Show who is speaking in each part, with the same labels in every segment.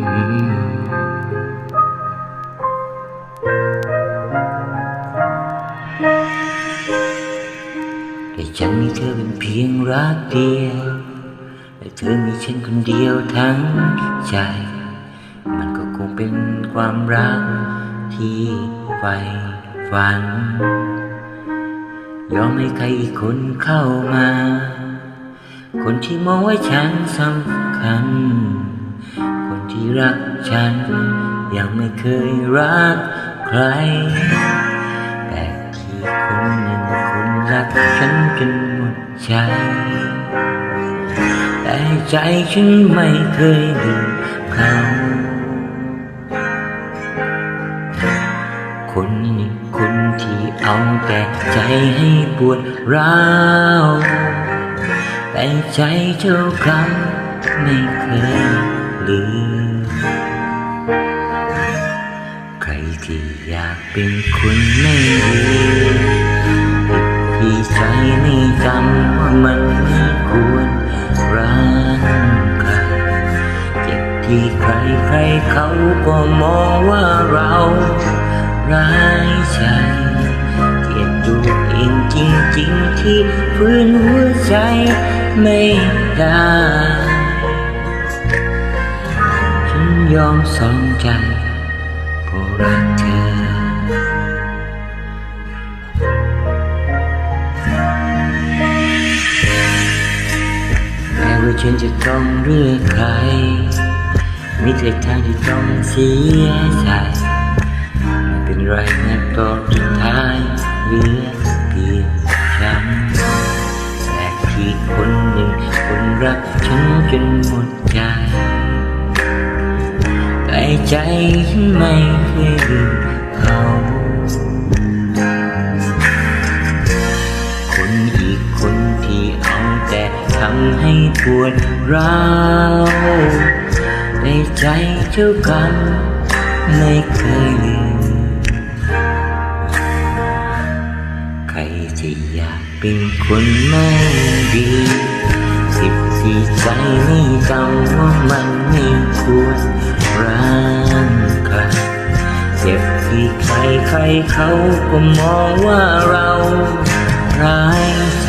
Speaker 1: แต่ฉันมีเธอเป็นเพียงรักเดียวและเธอมีฉันคนเดียวทั้งใจ มันก็คงเป็นความรักที่ไฟฝัน ยอมให้ใครอีกคนเข้ามา คนที่มองว่าฉันสำคัญ ที่รักฉัน ยังไม่เคยรักใคร แต่ที่คนหนึ่งคนรักฉันจนหมดใจ แต่ใจฉันไม่เคยลืมเขาคนนี้คนที่เอาแต่ใจให้ปวดร้าวแต่ใจเจ้าคำไม่เคย ลืม ใครที่อยากเป็นคนไม่ดีที่ใจไม่จำว่ามันไม่ควรรักใครเจ็บที่ใครใครเขาก็มองว่าเราร้ายใจเกลียดตัวเองจริงๆที่ฟื้นหัวใจไม่ได้ ยอมสองใจเพราะรักเธอแม้ว่าฉันจะต้องเลือกใครมีแต่ทางที่ต้องเสียใจไม่เป็นไรนะตอนสุดท้ายเหลือเพียงฉันแต่ที่คนหนึ่งคนรักฉันจน ใจไม่เคยลืมเขา คนอีกคนที่เอาแต่ทำให้ปวดร้าวในใจเจ้ากันไม่เคยลืมใครที่อยากเป็นคนไม่ดีสิบที่ใจไม่จำว่ามันไม่ควรรัก ใครใครเขาก็มองว่าเราร้ายใจ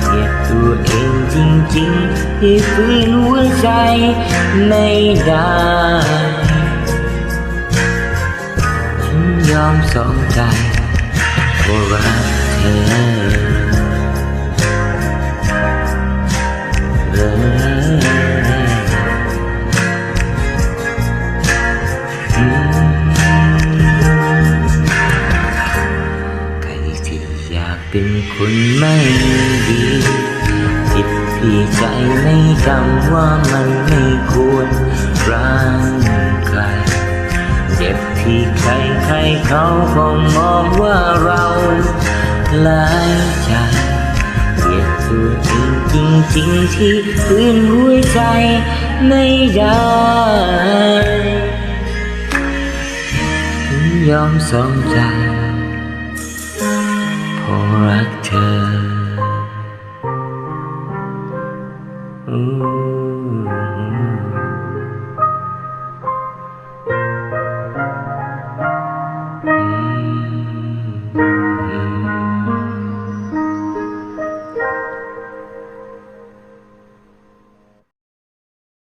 Speaker 1: เกลียดตัวเองจริงๆ ที่ฝืนหัวใจไม่ได้ฉันยอมสองใจเพราะรักเธอเออ เป็นคนไม่ดีผิดที่ใจไม่จำว่ามันไม่ควรรักใครเจ็บที่ใครใครเขาก็มองว่าเราหลายใจเกลียดตัวเองจริงๆที่คืนหัวใจไม่ได้ยอมสองใจ